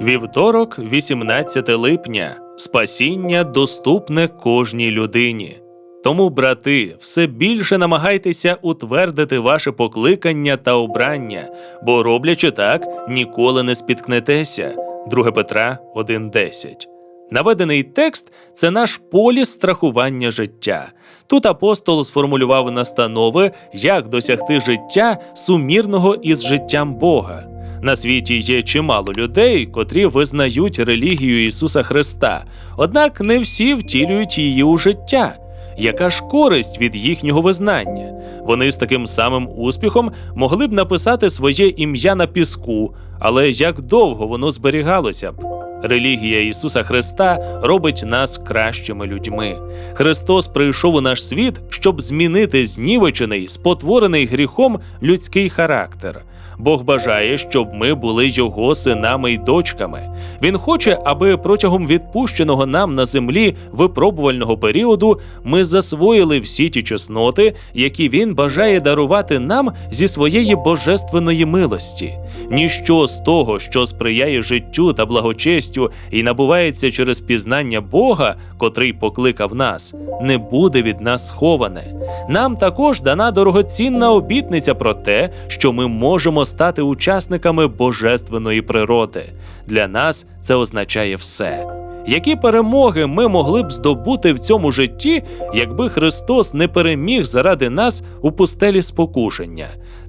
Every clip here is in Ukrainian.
Вівторок, 18 липня. Спасіння доступне кожній людині. Тому, брати, все більше намагайтеся утвердити ваше покликання та обрання, бо роблячи так, ніколи не спіткнетеся. 2 Петра 1.10. Наведений текст це наш поліс страхування життя. Тут апостол сформулював настанови, як досягти життя сумірного із життям Бога. На світі є чимало людей, котрі визнають релігію Ісуса Христа, однак не всі втілюють її у життя. Яка ж користь від їхнього визнання? Вони з таким самим успіхом могли б написати своє ім'я на піску, але як довго воно зберігалося б? Релігія Ісуса Христа робить нас кращими людьми. Христос прийшов у наш світ, щоб змінити знівечений, спотворений гріхом людський характер. Бог бажає, щоб ми були його синами й дочками. Він хоче, аби протягом відпущеного нам на землі випробувального періоду ми засвоїли всі ті чесноти, які він бажає дарувати нам зі своєї божественної милості. Ніщо з того, що сприяє життю та благочестю і набувається через пізнання Бога, котрий покликав нас, не буде від нас сховане. Нам також дана дорогоцінна обітниця про те, що ми можемо стати учасниками божественної природи. Для нас це означає все. Які перемоги ми могли б здобути в цьому житті, якби Христос не переміг заради нас у пустелі спокушення?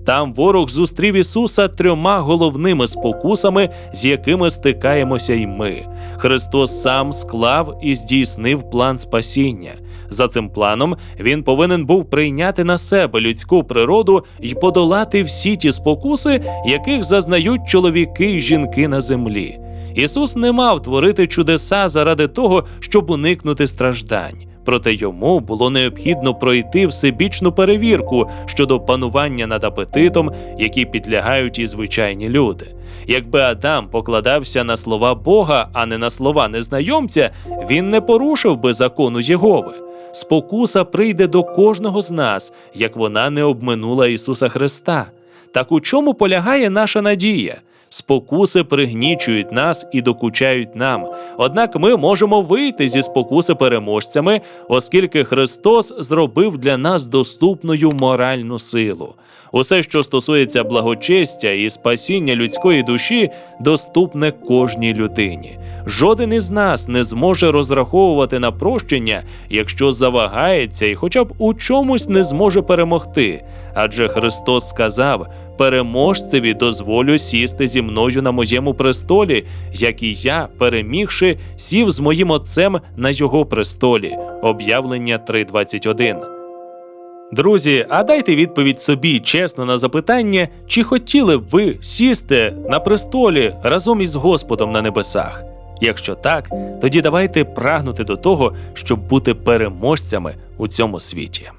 Там ворог зустрів Ісуса трьома головними спокусами, з якими стикаємося й ми. Христос сам склав і здійснив план спасіння. За цим планом він повинен був прийняти на себе людську природу і подолати всі ті спокуси, яких зазнають чоловіки й жінки на землі. Ісус не мав творити чудеса заради того, щоб уникнути страждань. Проте йому було необхідно пройти всебічну перевірку щодо панування над апетитом, які підлягають і звичайні люди. Якби Адам покладався на слова Бога, а не на слова незнайомця, він не порушив би закону Єгови. Спокуса прийде до кожного з нас, як вона не обминула Ісуса Христа. Так у чому полягає наша надія? Спокуси пригнічують нас і докучають нам. Однак ми можемо вийти зі спокуси переможцями, оскільки Христос зробив для нас доступною моральну силу. Усе, що стосується благочестя і спасіння людської душі, доступне кожній людині. Жоден із нас не зможе розраховувати на прощення, якщо завагається і хоча б у чомусь не зможе перемогти. Адже Христос сказав: переможцеві дозволю сісти зі мною на моєму престолі, як і я, перемігши, сів з моїм отцем на його престолі. Об'явлення 3.21. Друзі, а дайте відповідь собі чесно на запитання, чи хотіли б ви сісти на престолі разом із Господом на небесах? Якщо так, тоді давайте прагнути до того, щоб бути переможцями у цьому світі.